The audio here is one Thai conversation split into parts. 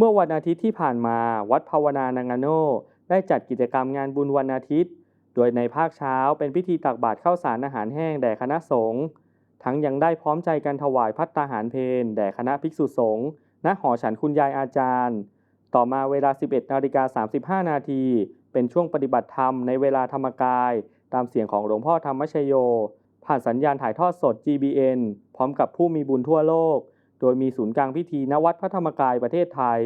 เมื่อวันอาทิตย์ที่ผ่านมา วัดภาวนานางาโนได้จัดกิจกรรมงานบุญวันอาทิตย์ โดยในภาคเช้าเป็นพิธีตักบาตรข้าวสารอาหารแห้งแด่คณะสงฆ์ ทั้งยังได้พร้อมใจกันถวายพัตตาหารเพลแด่คณะภิกษุสงฆ์ณหอฉันคุณยายอาจารย์ ต่อมาเวลา 11นาฬิกา35 นาที เป็นช่วงปฏิบัติธรรมในเวลาธรรมกาย ตามเสียงของหลวงพ่อธรรมชโย ผ่านสัญญาณถ่ายทอดสด GBN พร้อมกับผู้มีบุญทั่วโลก โดยมีศูนย์กลางพิธีณวัดพระธรรมกายประเทศไทย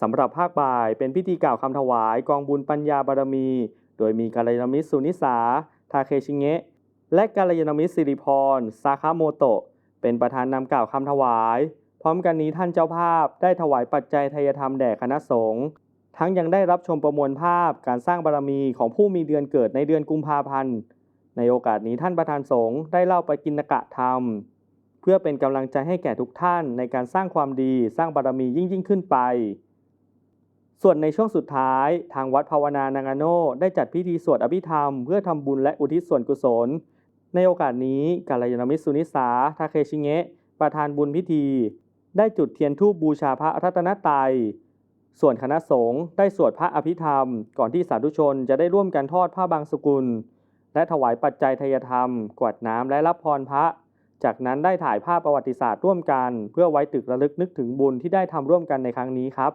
สำหรับภาคบ่ายเป็นพิธีกล่าวคำถวายกองบุญปัญญาบารมี โดยมีกัลยาณมิตรสุนิสา ทาเคชิเงะ และกัลยาณมิตรสิริพรซาคาโมโตะ เป็นประธานนำกล่าวคำถวาย พร้อมกันนี้ท่านเจ้าภาพได้ถวายปัจจัยทายธรรมแด่คณะสงฆ์ทั้งยังได้รับชมประมวลภาพการสร้างบารมีของผู้มีเดือนเกิดในเดือนกุมภาพันธ์ในโอกาสนี้ท่านประธานสงฆ์ได้เล่าไปกินกะธรรม เพื่อเป็นกำลังใจให้แก่ทุกท่านในการสร้างความดีสร้างบารมียิ่งยิ่งขึ้นไป ส่วนในช่วงสุดท้ายทางวัดภาวนานางาโนได้จัดพิธีสวดอภิธรรม เพื่อทำบุญและอุทิศส่วนกุศล ในโอกาสนี้กาลยานมิตรสุนิสาทาเคชิเงะประธานบุญพิธี ได้จุดเทียนธูปบูชาพระรัตนตรัยส่วนคณะสงฆ์ได้สวดพระอภิธรรม ก่อนที่สาธุชนจะได้ร่วมกันทอดผ้าบางสกุล และถวายปัจจัยทายธรรม กวาดน้ำและรับพรพระ จากนั้นได้ถ่ายภาพประวัติศาสตร์ร่วมกัน เพื่อไว้ตึกระลึกนึกถึงบุญที่ได้ทำร่วมกันในครั้งนี้ครับ